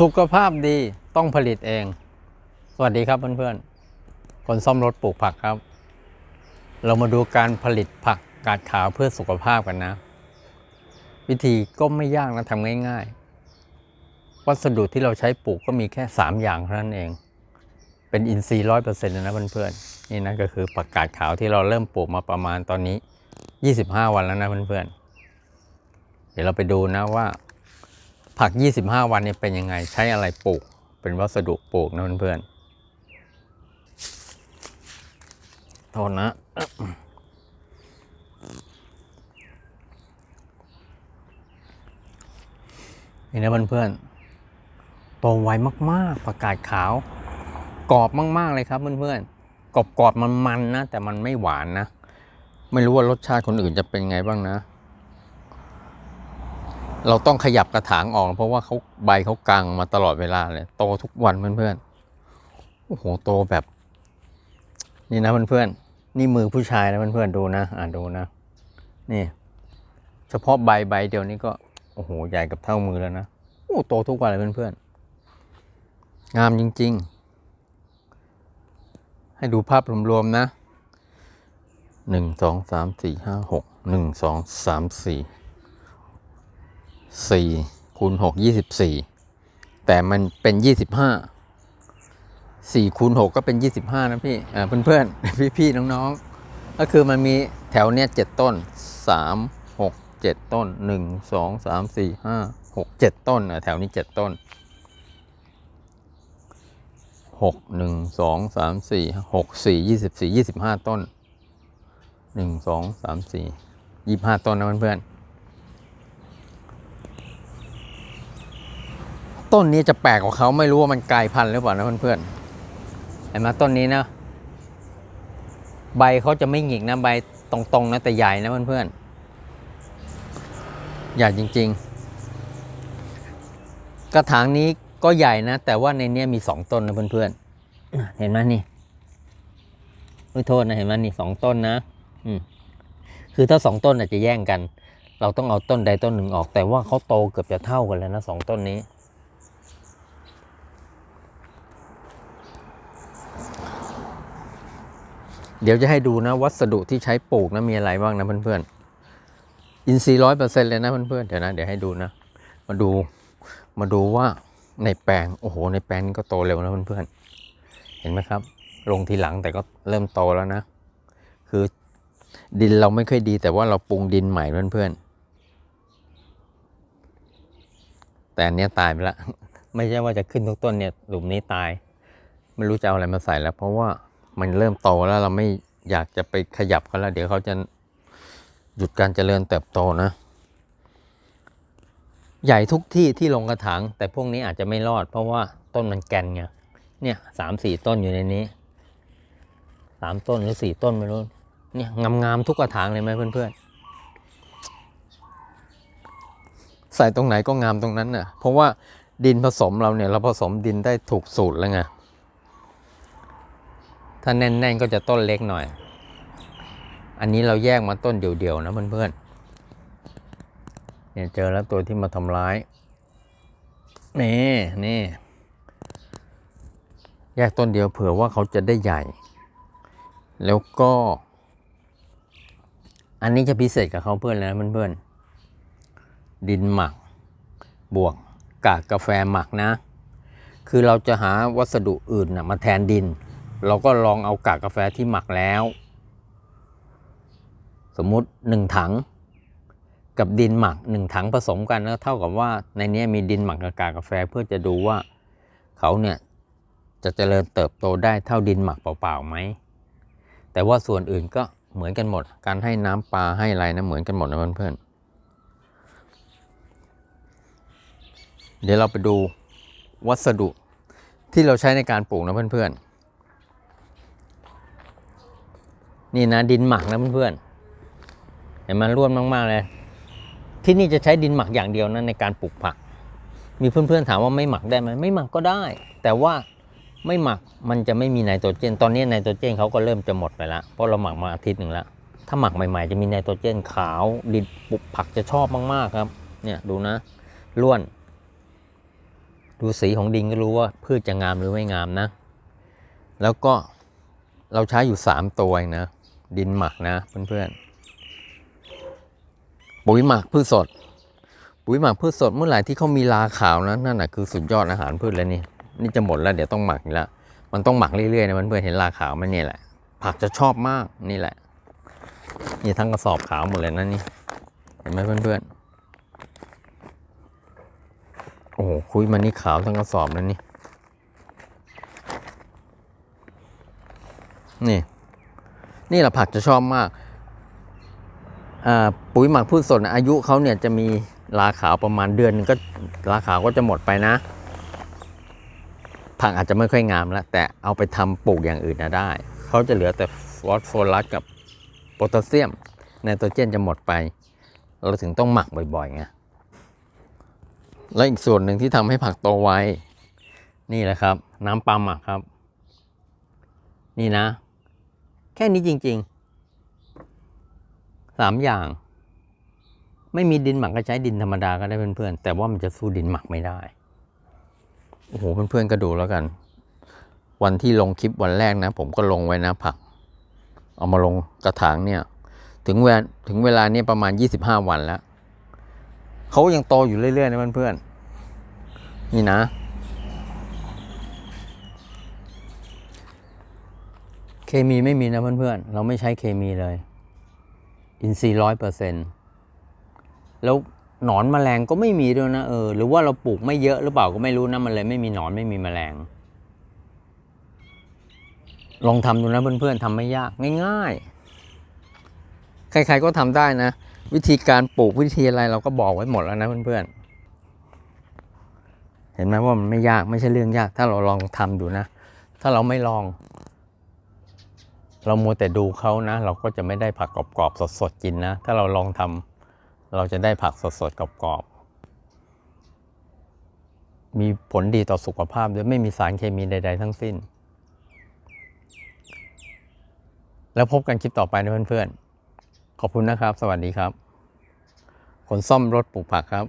สุขภาพดีต้องผลิตเอง สวัสดีครับเพื่อนๆ คนซ่อมรถปลูกผักครับ เรามาดูการผลิตผักกาดขาวเพื่อสุขภาพกันนะ วิธีก็ไม่ยากนะทำง่ายๆ วัสดุที่เราใช้ปลูกก็มีแค่ 3 อย่างเท่านั้นเอง เป็นอินทรีย์ร้อยเปอร์เซ็นต์นะเพื่อนๆ นี่นะก็คือผักกาดขาวที่เราเริ่มปลูกมาประมาณตอนนี้ 25 วันแล้วนะเพื่อนๆ เดี๋ยวเราไปดูนะว่า ผัก 25 วันเนี่ยเป็นยังไงใช้อะไรปลูก เป็นวัสดุปลูกนะเพื่อนๆโทษนะนี่นะเพื่อนๆโตไวมากๆผักกาดขาว กรอบมาก ๆ เลยครับเพื่อนๆกรอบๆมันๆนะ แต่มันไม่หวานนะ ไม่รู้ว่ารสชาติคนอื่นจะเป็นไงบ้างนะ เราต้องขยับกระถางออก เพราะว่าเขาใบเขากลางมาตลอดเวลาเลยโตทุกวันเพื่อนๆโอ้โหโตแบบ นี่นะเพื่อนๆนี่มือผู้ชายนะเพื่อนๆดูนะอ่าดูนะ นี่ เฉพาะใบใบเดียวนี้ก็โอ้โหใหญ่กับเท่ามือแล้วนะโอ้โตทุกวันเลยเพื่อนๆงามจริง ๆ ให้ดูภาพรวมๆนะหนึ่งสองสามสี่ห้าหกหนึ่งสองสามสี่ สี่คูณหกยี่สิบสี่แต่มันเป็นยี่สิบห้าสี่คูณหกก็เป็นยี่สิบห้านะพี่อ่าเพื่อนๆพี่ๆน้องๆ ก็คือมันมีแถวเนี้ยเจ็ดต้นสามหกเจ็ดต้นหนึ่งสองสามสี่ห้าหกเจ็ดต้นแถวนี้เจ็ดต้นหกหนึ่งสองสามสี่หกสี่ยี่สิบสี่ยี่สิบห้าต้นหนึ่งสองสามสี่ยี่ห้าต้นนะเพื่อนๆ ต้นนี้จะแปลกกว่าเขาไม่รู้ว่ามันกลายพันธุ์หรือเปล่านะเพื่อนๆเห็นไหมต้นนี้นะ ใบเขาจะไม่หงิกนะใบตรงๆนะแต่ใหญ่นะเพื่อนๆใหญ่จริง ๆ กระถางนี้ก็ใหญ่นะ แต่ว่าในนี้มีสองต้นนะเพื่อนๆเห็นไหมนี่ไม่โทษนะเห็นไหมนี่สองต้นนะ อืมคือถ้าสองต้นอาจจะแย่งกัน เราต้องเอาต้นใดต้นหนึ่งออก แต่ว่าเขาโตเกือบจะเท่ากันแล้วนะสองต้นนี้ เดี๋ยวจะให้ดูนะวัสดุที่ใช้ปลูกนะมีอะไรบ้างนะเพื่อนๆ อินทรีย์ร้อยเปอร์เซ็นต์เลยนะเพื่อนๆ เดี๋ยวนะเดี๋ยวให้ดูนะ มาดูมาดูว่าในแปลงโอ้โหในแปลงนี้ก็โตเร็วนะเพื่อนๆ เห็นไหมครับ ลงทีหลังแต่ก็เริ่มโตแล้วนะ คือดินเราไม่ค่อยดีแต่ว่าเราปรุงดินใหม่เพื่อนๆ แต่อันเนี้ยตายไปล้วไม่ใช่ว่าจะขึ้นทุกต้นเนี่ยหลุมนี้ตาย ไม่รู้จะเอาอะไรมาใส่แล้ว เพราะว่า มันเริ่มโตแล้วเราไม่อยากจะไปขยับเขาแล้ว เดี๋ยวเขาจะหยุดการเจริญเติบโตนะ ใหญ่ทุกที่ที่ลงกระถางแต่พวกนี้อาจจะไม่รอด เพราะว่าต้นมันแกนไงเนี่ยสามสี่ต้นอยู่ในนี้สามต้นหรือสี่ต้นไม่รู้เนี่ยงามๆทุกกระถางเลยไหมเพื่อนๆใส่ตรงไหนก็งามตรงนั้นน่ะเพราะว่าดินผสมเราเนี่ยเราผสมดินได้ถูกสูตรแล้วไง ถ้าแน่นๆก็จะต้นเล็กหน่อย อันนี้เราแยกมาต้นเดียวๆนะเพื่อนๆเนี่ยเจอแล้วตัวที่มาทำร้ายนี่นี่แยกต้นเดียวเผื่อว่าเขาจะได้ใหญ่ แล้วก็ อันนี้จะพิเศษกับเขาเพื่อนแล้วนะเพื่อนๆดินหมัก บวกกากกาแฟหมักนะ คือเราจะหาวัสดุอื่นนะมาแทนดิน เราก็ลองเอากากกาแฟที่หมักแล้ว สมมุติหนึ่งถัง กับดินหมักหนึ่งถังผสมกันแล้วเท่ากับว่าในนี้มีดินหมักกับกากกาแฟเพื่อจะดูว่าเขาเนี่ยจะเจริญเติบโตได้เท่าดินหมักเปล่าๆไหมแต่ว่าส่วนอื่นก็เหมือนกันหมด การให้น้ำปลาให้อะไรนะเหมือนกันหมดนะเพื่อนๆเดี๋ยวเราไปดูวัสดุที่เราใช้ในการปลูกนะเพื่อนๆ นี่นะดินหมักนะเพื่อนๆเห็นมันร่วนมากๆเลย ที่นี่จะใช้ดินหมักอย่างเดียวนะในการปลูกผัก มีเพื่อนๆถามว่าไม่หมักได้ไหมไม่หมักก็ได้ แต่ว่าไม่หมักมันจะไม่มีไนโตรเจน ตอนนี้ไนโตรเจนเขาก็เริ่มจะหมดไปแล้วเพราะเราหมักมาอาทิตย์หนึ่งแล้วถ้าหมักใหม่ๆ จะมีไนโตรเจนขาวดินปลูกผักจะชอบมากๆครับ เนี่ยดูนะร่วน ดูสีของดินก็รู้ว่าพืชจะงามหรือไม่งามนะ แล้วก็เราใช้อยู่สามตัวนะ ดินหมักนะเพื่อนๆปุ๋ยหมักพืชสด ปุ๋ยหมักพืชสดเมื่อไหร่ที่เขามีราขาวนะนั่นแหะคือสุดยอดอาหารพืชแล้วนี่นี่จะหมดแล้วเดี๋ยวต้องหมักอีกแล้วมันต้องหมักเรื่อยๆนะเพื่อนๆเห็นราขาวไหมันนี่แหละ ผักจะชอบมากนี่แหละนี่ทั้งกระสอบขาวหมดเลยนะนี่เห็นไหมเพื่อนๆโอ้โหคุยมันนี่ขาวทั้งกระสอบเลยนี่นี่ นี่แหละผักจะชอบมาก ปุ๋ยหมักพืชสดอายุเขาเนี่ยจะมีราขาวประมาณเดือนหนึงก็ราขาวก็จะหมดไปนะ ผักอาจจะไม่ค่อยงามแล้วแต่เอาไปทำปลูกอย่างอื่นนะได้ เขาจะเหลือแต่ฟอสโฟรัสกับโพแทสเซียมไนโตรเจนจะหมดไป เราถึงต้องหมักบ่อยๆไงแล้วอีกส่วนหนึ่งที่ทำให้ผักโตไวนี่แหละครับ น้ำปลาหมักครับ นี่นะ แค่นี้จริงๆสามอย่าง ไม่มีดินหมักก็ใช้ดินธรรมดาก็ได้เพื่อนๆแต่ว่ามันจะสู้ดินหมักไม่ได้โอ้โหเพื่อนๆก็ดูแล้วกัน วันที่ลงคลิปวันแรกนะ ผมก็ลงไว้นะผัก เอามาลงกระถางเนี่ย ถึงเวลาถึงเวลาเนี่ยประมาณ 25 วันแล้วเขายังโตอยู่เรื่อยๆนะเพื่อนๆนี่นะ เค มีไม่มีนะเพื่อนๆ เราไม่ใช้เคมีเลย อินทรีย์ร้อยเปอร์เซ็นแล้วหนอนแมลงก็ไม่มีด้วยนะเออ หรือว่าเราปลูกไม่เยอะหรือเปล่าก็ไม่รู้นะมันเลยไม่มีหนอนไม่มีแมลง ลองทำดูนะเพื่อนๆทำไม่ยากง่าย ๆ ใคร ๆก็ทำได้นะ วิธีการปลูกวิธีอะไรเราก็บอกไว้หมดแล้วนะเพื่อนๆ เห็นไหมว่ามันไม่ยากไม่ใช่เรื่องยาก ถ้าเราลองทำดูนะ ถ้าเราไม่ลอง เรามัวแต่ดูเขานะ เราก็จะไม่ได้ผักกรอบๆสดๆกินนะ ถ้าเราลองทำเราจะได้ผักสดๆกรอบๆมีผลดีต่อสุขภาพด้วยไม่มีสารเคมีใด ๆ ทั้งสิ้น แล้วพบกันคลิปต่อไปนะเพื่อนๆ ขอบคุณนะครับ สวัสดีครับคนซ่อมรถปลูกผักครับ